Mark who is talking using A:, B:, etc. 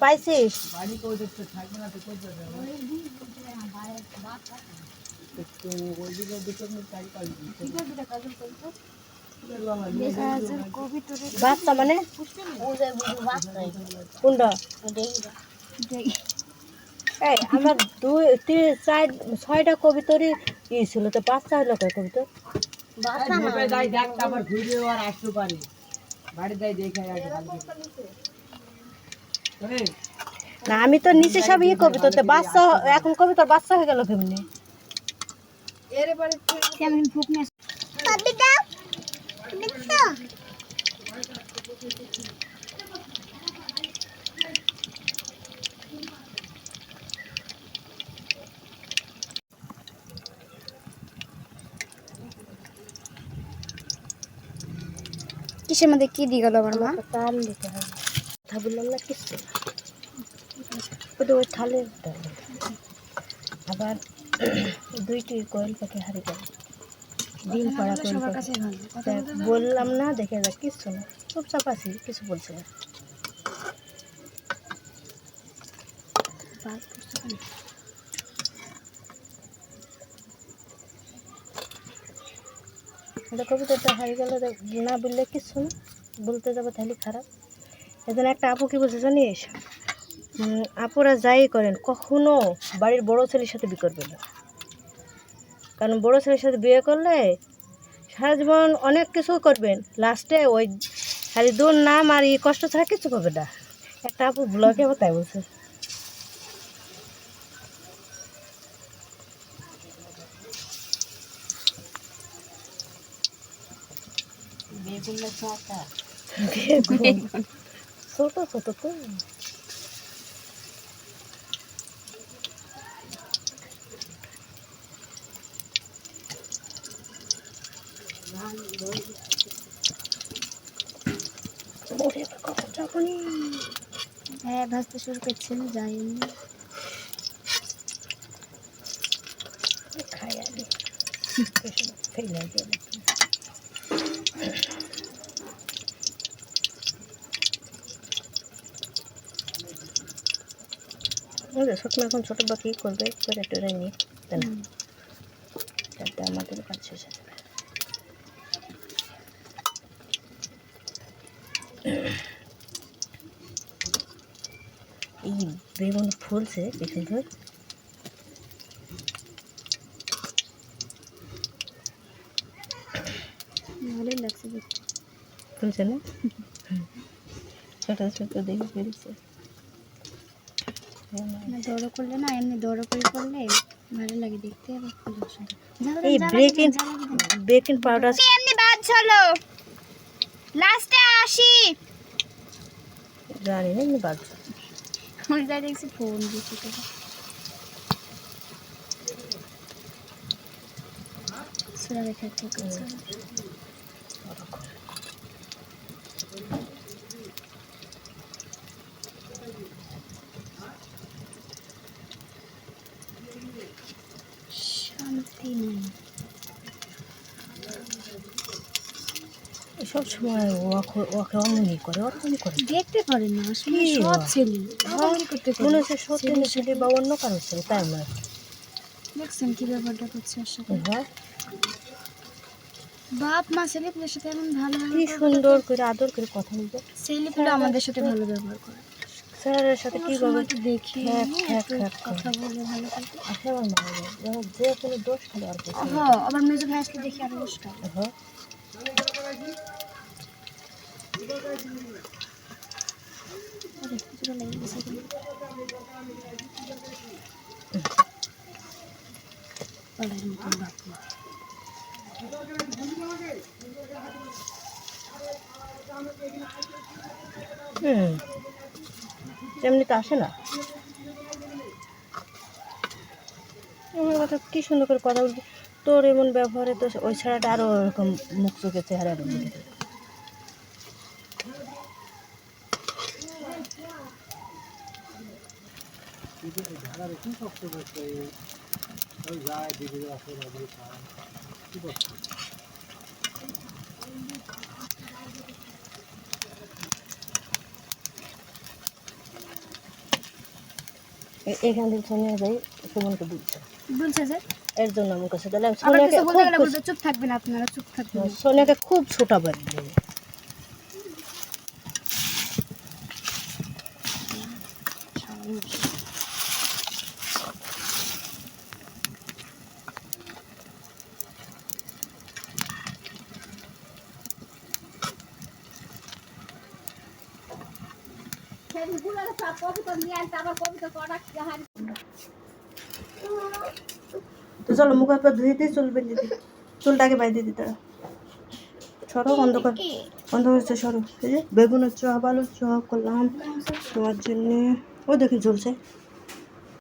A: পাইছিস? বাচ্চা মানে? কোনটা? এই আমার দুই তিন চার ছয়টা কবিতরই ই ছিল তো বাচ্চা হলো কয় কবিতর
B: ঢুকে যাই দেখ আবার ঘুরে আর আসতে পারে। বাড়ি যাই দেখে আসে কালকে
A: না আমি তো নিচে সব ই কবিতর বাচ্চা এখন কবিতর বাচ্চা হয়ে গেল কেমনি?
C: কেমন কিসের মধ্যে কি দিয়ে গেল আমার মা?
A: তাল দিতে হবে। কথা বললাম না কিছু? ওটা ওই থালের আবার দুইটি কোয়েল পাখি হারিয়ে গেল। ডিম পাড়া কোয়েল পাখি। বললাম না দেখে যাক কিচ্ছু না। চুপচাপ আছি কিছু বলছে না। এটা কবিতাটা হারিয়ে গেল না বললে কিচ্ছু না, বলতে যাব তাহলে খারাপ। এজন্য একটা আপু কি বলছে জানিস? আপুরা যাই করেন, কখনো বাড়ির বড় ছেলের সাথে বিয়ে করবে না। কারণ বড় ছেলের সাথে বিয়ে করলে সারা জীবন অনেক কিছু করবেন। লাস্টে ওই খালি দূর নাম আর ই কষ্ট ছাড়া কিছু করবে না। একটা আপু ব্লগে আবার তাই বলছে। বেগুন। ছোট ছোট তো।
C: হ্যাঁ ভাজতে শুরু করছেন যাইনি
A: খাই আগে ফেলে যাবে শুকনো এখন ছোটো বা কী করবে করে টোরে নিয়ে তাই না যাতে আমাদের কাজ শেষ হয়ে যাবে। এই বেগুন ফুলছে কি সুন্দর
C: ভালোই লাগছে
A: ফুলছে না? ছোটো ছোটো দেখে
C: না দৌড়ো করলে না এমনি দৌড়ো করে করলে ভালো লাগে দেখতে
A: এই বেকিং বেকিং পাউডার
C: এমনি বাদ চলো। লাস্টে আসি।
A: জানি না এমনি বাজছে
C: ওই যা দেখছি ফোন দিচ্ছি তোকে। সুরা দেখে ঠিক আছে শান্তি নেই
A: সব সময় ওকে অমনি করে করে।
C: দেখতে পারে না আসলে ছেলে। এরকম করতে
A: মনে হচ্ছে সত্যি ছেলে বা অন্য কারও ছেলে তাই না?
C: দেখছেন কি ব্যাপারটা করছে সাথে?
A: হ্যাঁ।
C: বাপ মা ছেলেপুলের সাথে এমন ভালো
A: কি সুন্দর করে আদর করে কথা বলবে।
C: ছেলেপুলে আমাদের সাথে ভালো ব্যবহার করে।
A: স্যারের সাথে কীভাবে
C: দেখি হ্যাঁ,
A: খ্যাক করে।
C: কথা বলে ভালো
A: আমার মনে যে কোনো দোষ খালি আর।
C: হ্যাঁ আবার মেজো ভাই আসলে দেখি আরও মুশকিল
A: হ্যাঁ
C: মতন বাপ মা।
A: হুম এমনি তো আসে না। আমার কথা কি সুন্দর করে কথা বলবি? তোর এমন ব্যবহারে তো ওই ছাড়াটা আরও ওরকম মুখ চোখে চেহারা দেখে। এ- এখান থেকে সোনিয়া যাই সুমনকে বলছে।
C: বলছে যে?
A: এর জন্য আমার কাছে তাহলে সোনিয়াকে
C: চুপ থাকবেন আপনারা চুপ থাকবেন
A: সোনিয়াকে খুব ছোটা বাড়ি দেবে তো চলো মুখ হাত ধুয়ে দিয়ে চুল বেঁধে দিই। চুলটাকে বাইরে দিতে। সরো অন্ধকার। অন্ধকার হচ্ছে সরো। বেগুনের চপ আলুর চপ করলাম। তোমার জন্যে ও দেখি ঝুলছে।